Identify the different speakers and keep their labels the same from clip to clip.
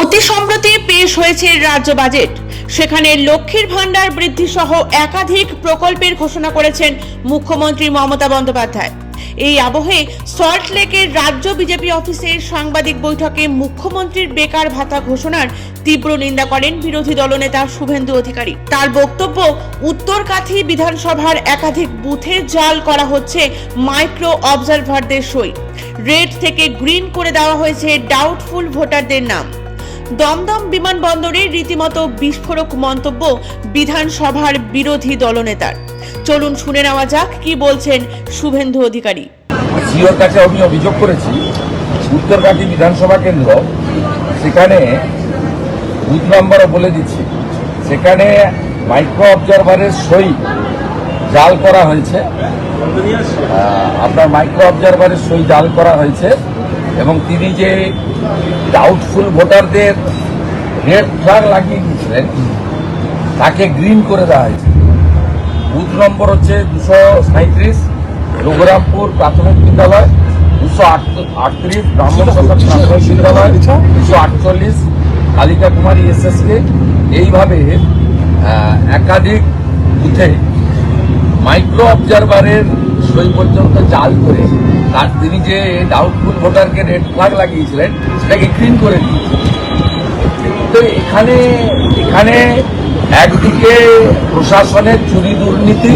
Speaker 1: অতি সম্প্রতি পেশ হয়েছে রাজ্য বাজেট। সেখানে লক্ষ্মীর ভাণ্ডার বৃদ্ধি সহ একাধিক প্রকল্পের ঘোষণা করেছেন মুখ্যমন্ত্রী মমতা বন্দ্যোপাধ্যায়। এই আবহে সল্টলেকের রাজ্য বিজেপি অফিসের সাংবাদিক বৈঠকে মুখ্যমন্ত্রীর বেকার ভাতা ঘোষণার তীব্র নিন্দা করেন বিরোধী দলনেতা শুভেন্দু অধিকারী। তার বক্তব্য, উত্তরকাথি বিধানসভার একাধিক বুথে জাল করা হচ্ছে মাইক্রো অবজারভারদের সই। রেড থেকে গ্রিন করে দেওয়া হয়েছে ডাউটফুল ভোটারদের নাম। দমদম বিমানবন্দরে রীতিমতো বিস্ফোরক মন্তব্য বিধানসভার বিরোধী দলনেতার। চলুন শুনে নেওয়া যাক কি বলছেন শুভেন্দু অধিকারী।
Speaker 2: জিওর কাছে আমি অভিযোগ করেছি উত্তরকাঠি বিধানসভা কেন্দ্র, সেখানে বুথ নম্বরও বলে দিচ্ছি, সেখানে মাইক্রো অবজারভারের সই জাল করা হয়েছে। আপনার মাইক্রো অবজারভারের সই জাল করা হয়েছে। এবং তিনি যে ডাউটফুল ভোটারদের রেড ফ্ল্যাগ লাগিয়ে দিয়েছিলেন, তাকে গ্রিন করে দেওয়া হয়েছে। বুথ নম্বর হচ্ছে দুশো সাঁত্রিশ রঘুরামপুর প্রাথমিক বিদ্যালয়, দুশো আটত্রিশ, ব্রাহ্মণ প্রাথমিক বিদ্যালয়, দুশো আটচল্লিশ, কালিকা কুমারী এসএসকে এইভাবে একাধিক বুথে মাইক্রো অবজারভারের সই পর্যন্ত জাল করে তার তিনি যে ডাউটফুল ভোটারকে রেড ফ্ল্যাগ লাগিয়েছিলেন, সেটাকে ক্লিন করে তো এখানে এখানে একদিকে প্রশাসনের চুরি দুর্নীতি,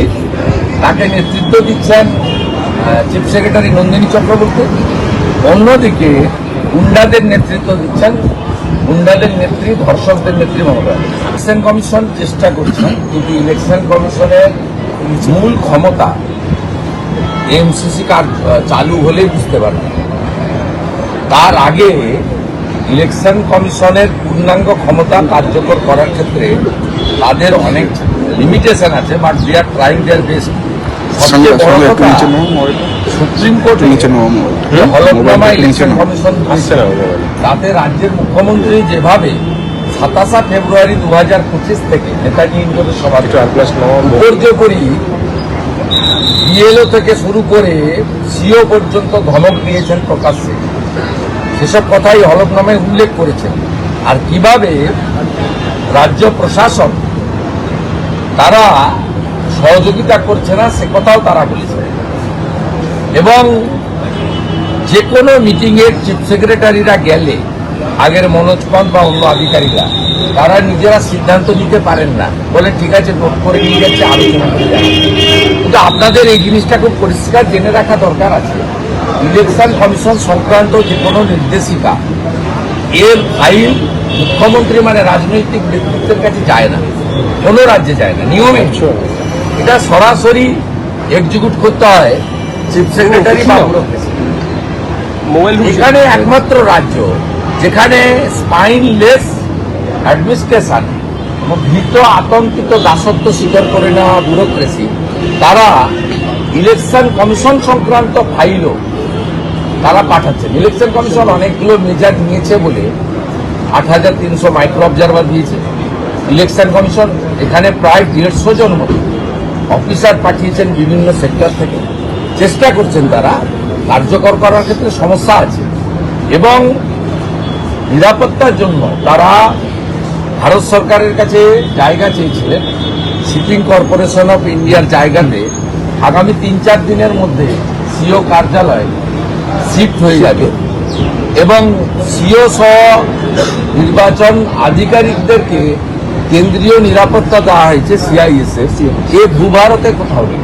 Speaker 2: তাকে নেতৃত্ব দিচ্ছেন চিফ সেক্রেটারি নন্দিনী চক্রবর্তী। অন্যদিকে গুন্ডাদের নেতৃত্ব দিচ্ছেন, গুন্ডাদের নেত্রী, ধর্ষকদের নেত্রী মমতা ইলেকশন কমিশন চেষ্টা করছেন, কিন্তু ইলেকশন কমিশনের মূল ক্ষমতা এমসিসি কার্ড চালু হলেই বুঝতে পারবেন তার আগে ইলেকশন কমিশনের পূর্ণাঙ্গ ক্ষমতা কার্যকর করার ক্ষেত্রে তাদের অনেক লিমিটেশন আছে but they are trying their best Supreme Court হলফনামা ইলেকশন কমিশন তাতে রাজ্যের মুখ্যমন্ত্রী যেভাবে সাতাশা ফেব্রুয়ারি দু হাজার পঁচিশ থেকে নেতাজি ইন্দ্রের সভা কার্যকরী বিএলও থেকে শুরু করে সিও পর্যন্ত ধমক দিয়েছেন প্রকাশ্যে সেসব কথাই হলফনামে উল্লেখ করেছেন। আর কীভাবে রাজ্য প্রশাসন তারা সহযোগিতা করছে না, সে কথাও তারা বলেছে এবং যে কোনো মিটিংয়ের চিফ সেক্রেটারিরা গেলে আগের মনোজ পন্থ বা অন্য আধিকারিকরা তারা নিজেরা সিদ্ধান্ত নিতে পারেন না। বলে ঠিক আছে নোট করে নিয়ে যাচ্ছে আলোচনা করে যাচ্ছে কিন্তু আপনাদের এই জিনিসটা খুব পরিষ্কার জেনে রাখা দরকার আছে। ইলেকশন কমিশন সংক্রান্ত যে কোনো নির্দেশিকা এর ফাইল মুখ্যমন্ত্রী মানে রাজনৈতিক ব্যক্তিত্বের কাছে যায় না। কোনো রাজ্যে যায় না নিয়মে। এটা সরাসরি এক্সিকিউট করতে হয় চিফ সেক্রেটারি বা এখানে একমাত্র রাজ্য যেখানে স্পাইনলেস অ্যাডমিনিস্ট্রেশন ভীত আতঙ্কিত দাসত্ব স্বীকার করে নেওয়া ব্যুরোক্রেসি। তারা ইলেকশন কমিশন সংক্রান্ত ফাইলও তারা পাঠাচ্ছেন। ইলেকশন কমিশন অনেকগুলো মেজার নিয়েছে বলে আট হাজার তিনশো মাইক্রো অবজারভার দিয়েছে। ইলেকশন কমিশন এখানে প্রায় দেড়শো জন মতো অফিসার পাঠিয়েছেন বিভিন্ন সেক্টর থেকে। চেষ্টা করছেন তারা কার্যকর করার ক্ষেত্রে সমস্যা আছে। এবং নিরাপত্তার জন্য তারা ভারত সরকারের কাছে জায়গা চেয়েছিলেন শিপিং কর্পোরেশন অফ ইন্ডিয়ার জায়গাতে আগামী তিন চার দিনের মধ্যে সিও কার্যালয় শিফট হয়ে যাবে। এবং সিও সহ নির্বাচন আধিকারিকদেরকে কেন্দ্রীয় নিরাপত্তা দেওয়া হয়েছে সিআইএসএফ এ ভূভারতে কোথাও নেই।